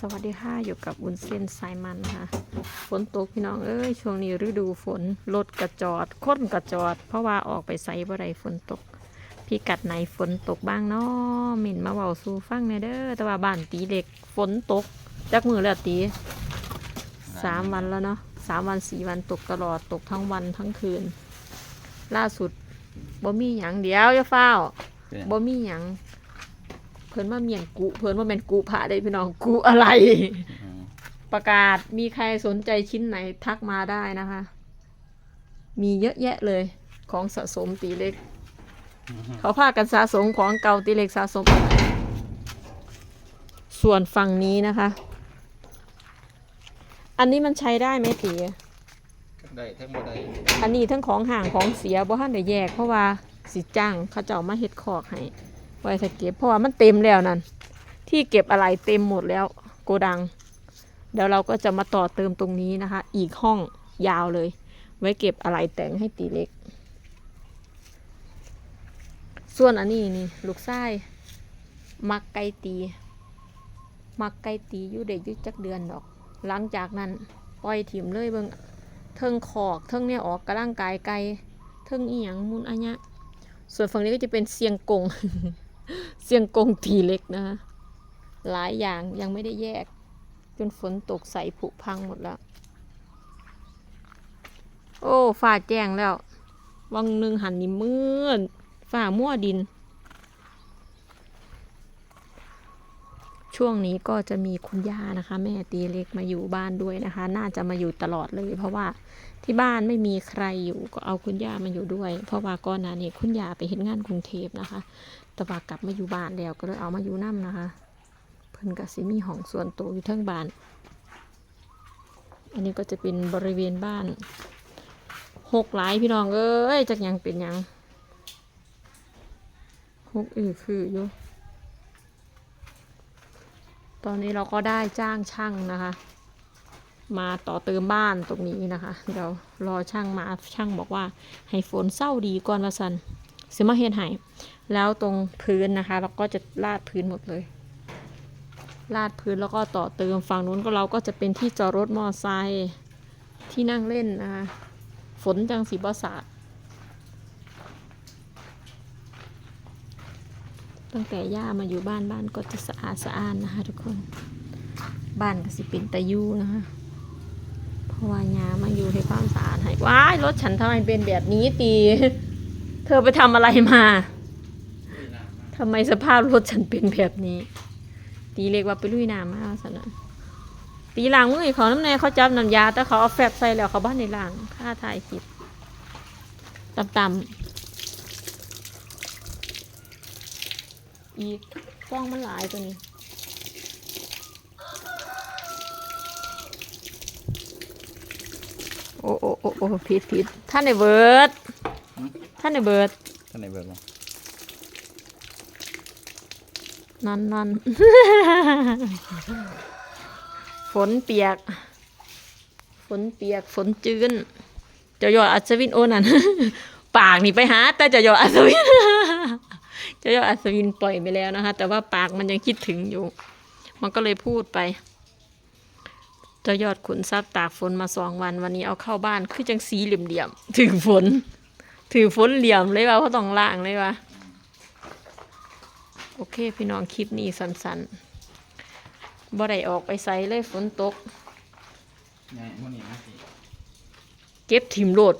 สวัสดีค่ะอยู่กับอุนเส้นสายมันค่ะฝนตกพี่น้องเอ้ยช่วงนี้ฤดูฝนรถกระจอดค้นกระจอด เพราะว่าออกไปใส่บ่ได้ฝนตก พี่กัดไหนฝนตกบ้างเนาะหมิ่นมาเบาสู่ฟังแหน่เด้อแต่ว่าบ้านตีเล็กฝนตกจักมือแล้วตีสามวันแล้วเนาะสามวันสี่วันตกตลอดตกทั้งวันทั้งคืน ล่าสุดบ่มีหยังเดียวจะเฝ้าวบ่มีหยังเพิ่นว่าเมียนกุเพิ่นว่าแม่นกุพระได้พี่น้องกุอะไรอืมประกาศมีใครสนใจชิ้นไหนทักมาได้นะคะ มีเยอะแยะเลยของสะสมตีเล็ก เขาพากันสะสมของเก่าตีเล็กสะสมอะไรส่วนฝั่งนี้นะคะ อันนี้มันใช้ได้ไหมตีได้ทั้งหมดได้อันนี้ทั้งของห่างของเสียบ่ทันได้แยกเพราะว่าสิจ้างเขาเจ้ามาเฮ็ดคอกให้ ไว้ถ้าเก็บเพราะว่ามันเต็มแล้วนั่นที่เก็บอะไรเต็มหมดแล้วโกดัง เดี๋ยวเราก็จะมาต่อเติมตรงนี้นะคะ อีกห้องยาวเลย ไว้เก็บอะไรแต่งให้ตีเล็ก ส่วนอันนี้นี่ลูกไส้มักไก่ตี มักไก่ตีอยู่เด็กยู่จักเดือนดอก หลังจากนั้นปล่อยถิ่มเลยเบิ่งเทิงขอกเทิงเนี่ยออกกำลังกายไกลเทิงเอียงมุนอันเนี้ยส่วนฝั่งนี้ก็จะเป็นเสียงกง เสียงกงตีเล็กนะคะหลายอย่างยังไม่ได้แยก จนฝนตกใส่ผุพังหมดแล้ว โอ้ฝ่าแจ้งแล้ว วังหนึ่งหันนี่มืดฝ่ามั่วดิน ช่วงนี้ก็จะมีคุณย่านะคะ แม่ตีเล็กมาอยู่บ้านด้วยนะคะ น่าจะมาอยู่ตลอดเลย เพราะว่าที่บ้านไม่มีใครอยู่ก็เอาคุณย่ามาอยู่ด้วย เพราะว่าก่อนหน้านี้คุณย่าไปเห็นงานกรุงเทพนะคะ แต่ว่ากลับมาอยู่บ้านแล้วก็เลยเอามาอยู่น้ำนะคะ เพิ่นก็สิมีห้องส่วนตัวอยู่ทั้งบ้าน อันนี้ก็จะเป็นบริเวณบ้านหกหลายพี่น้องเอ้ยจากยังเป็นยังหกอือคืออยู่ ตอนนี้เราก็ได้จ้างช่างนะคะ มาต่อเติมบ้านตรงนี้นะคะ เดี๋ยวรอช่างมาช่างบอกว่า ให้ฝนเศร้าดีก่อนละสันเสีมาเฮ็ดให้แล้วตรงพื้นนะคะ เราก็จะลาดพื้นหมดเลยลาดพื้นแล้วก็ต่อเติมฝั่งนู้นก็เราก็จะเป็นที่จอดรถมอไซค์ที่นั่งเล่นนะคะฝนจังสีบสาด ตั้งแต่ย่ามาอยู่บ้านบ้านก็จะสะอาดสะอ้าดนะคะ ทุกคน บ้านก็สิเป็นตะยูนะคะ เพราะว่ายามาอยู่ให้ความสะอาดให้ว้ายรถฉันทำไมเป็นแบบนี้ตี เธอไปทำอะไรมาทำไมสภาพรถฉันเป็นแบบนี้ ตีเรียกว่าไปลุยน้ำมาสนะตีล้างมือให้เขาน้ำแน่เขาจับน้ำยา แต่เขาเอาแฟบใส่แล้วเขาบ้านในล้างค่าถ่ายคลิปต่ำๆ อีกฟองมันหลายตัวนี้ โอ้โอ้โอ้โอ้ผิดผิดท่านในเบิร์ดท่านในเบิร์ดท่านไหนเบิกมานั่นนั่นฝนเปียก ฝนเปียกฝนจื้นเจ้ายอดอัศวินโอนั่นปากนี่ไปหา แต่เจ้ายอดอัศวิน เจ้ายอดอัศวินปล่อยไปแล้วนะคะ แต่ว่าปากมันยังคิดถึงอยู่ มันก็เลยพูดไป เจ้ายอดขุนทรัพย์ตากฝนมาสองวัน วันนี้เอาเข้าบ้านคือจังสีเหลี่ยมๆถือฝน ถือฝนเหลี่ยมเลยว่าเพราะต้องล่างเลยว่าโอเค พี่น้องคลิปนี้สั้นๆบ่ได้ออกไปใส่เลยฝนตกไงมันนี่นะสิเก็บถิ่มโหลด